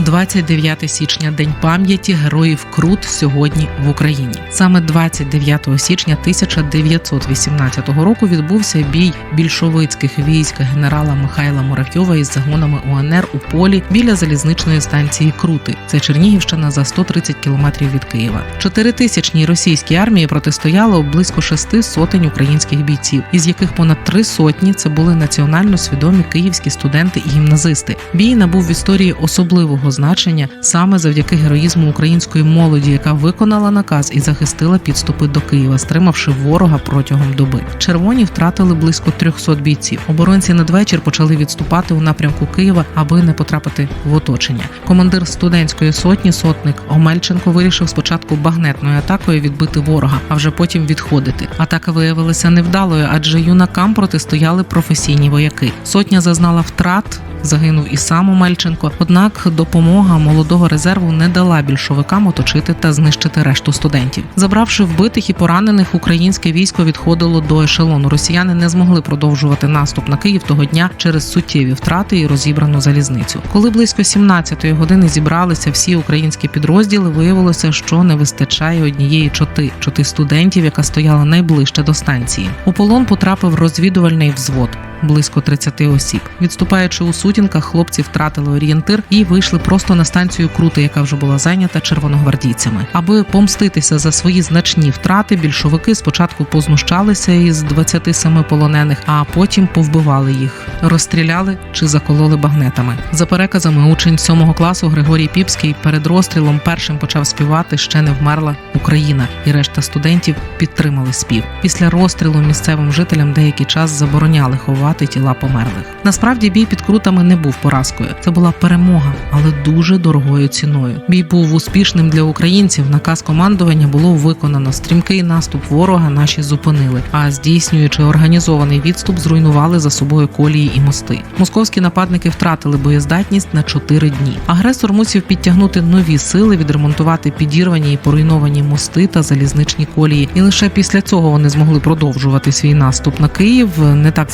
29 січня, день пам'яті героїв Крут сьогодні в Україні. Саме 29 січня 1918 року відбувся бій більшовицьких військ генерала Михайла Муравйова із загонами УНР у полі біля залізничної станції Крути. Це Чернігівщина за 130 кілометрів від Києва. Чотиритисячній російській армії протистояло близько шести сотень українських бійців, із яких понад три сотні це були національно свідомі київські студенти і гімназисти. Бій набув в історії особливого значення саме завдяки героїзму української молоді, яка виконала наказ і захистила підступи до Києва, стримавши ворога протягом доби. Червоні втратили близько 300 бійців. Оборонці надвечір почали відступати у напрямку Києва, аби не потрапити в оточення. Командир студентської сотні, сотник Омельченко, вирішив спочатку багнетною атакою відбити ворога, а вже потім відходити. Атака виявилася невдалою, адже юнакам протистояли професійні вояки. Сотня зазнала втрат. Загинув і сам Омельченко. Однак допомога молодого резерву не дала більшовикам оточити та знищити решту студентів. Забравши вбитих і поранених, українське військо відходило до ешелону. Росіяни не змогли продовжувати наступ на Київ того дня через суттєві втрати і розібрану залізницю. Коли близько 17-ї години зібралися всі українські підрозділи, виявилося, що не вистачає однієї чоти чоти студентів, яка стояла найближче до станції. У полон потрапив розвідувальний взвод близько 30 осіб. Відступаючи у сутінках, хлопці втратили орієнтир і вийшли просто на станцію Крути, яка вже була зайнята червоногвардійцями. Аби помститися за свої значні втрати, більшовики спочатку познущалися із 27 полонених, а потім повбивали їх, розстріляли чи закололи багнетами. За переказами, учень 7 класу Григорій Піпський перед розстрілом першим почав співати Ще не вмерла Україна, і решта студентів підтримали спів. Після розстрілу місцевим жителям деякий час забороняли ховати тіла померлих. Насправді бій під крутами не був поразкою. Це була перемога, але дуже дорогою ціною. Бій був успішним для українців. Наказ командування було виконано. Стрімкий наступ ворога наші зупинили. А здійснюючи організований відступ, зруйнували за собою колії і мости. Московські нападники втратили боєздатність на чотири дні. Агресор мусив підтягнути нові сили, відремонтувати підірвані і поруйновані мости та залізничні колії. І лише після цього вони змогли продовжувати свій наступ на Київ не так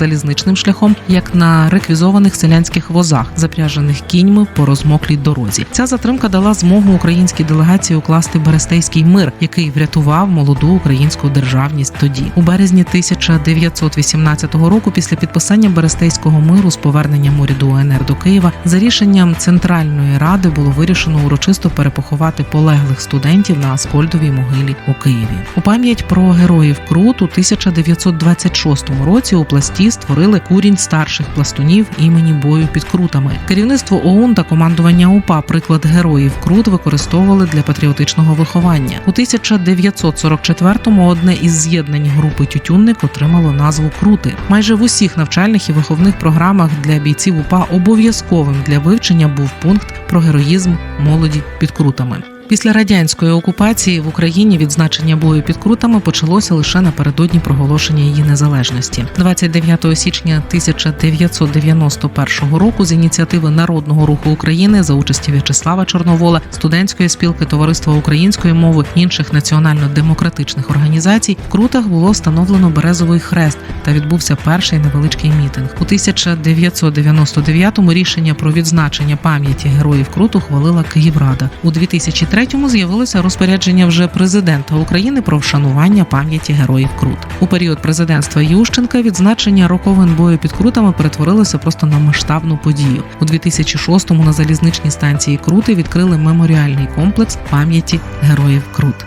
залізничним шляхом, як на реквізованих селянських возах, запряжених кіньми по розмоклій дорозі. Ця затримка дала змогу українській делегації укласти Берестейський мир, який врятував молоду українську державність тоді. У березні 1918 року, після підписання Берестейського миру з поверненням уряду УНР до Києва, за рішенням Центральної ради було вирішено урочисто перепоховати полеглих студентів на Аскольдовій могилі у Києві. У пам'ять про героїв Крут у 1926 році у пласті створили курінь старших пластунів імені бою під крутами. Керівництво ОУН та командування УПА приклад героїв Крут використовували для патріотичного виховання. У 1944-му одне із з'єднань групи Тютюнник отримало назву Крути. Майже в усіх навчальних і виховних програмах для бійців УПА обов'язковим для вивчення був пункт про героїзм молоді під крутами. Після радянської окупації в Україні відзначення бою під крутами почалося лише напередодні проголошення її незалежності. 29 січня 1991 року з ініціативи Народного руху України за участі В'ячеслава Чорновола, студентської спілки Товариства української мови інших національно-демократичних організацій в Крутах було встановлено березовий хрест та відбувся перший невеличкий мітинг. У 1999-му рішення про відзначення пам'яті героїв Крут ухвалила Київрада. У 2003-му з'явилося розпорядження вже президента України про вшанування пам'яті героїв Крут. У період президентства Ющенка відзначення роковин бою під крутами перетворилося просто на масштабну подію. У 2006-му на залізничній станції Крути відкрили меморіальний комплекс пам'яті героїв Крут.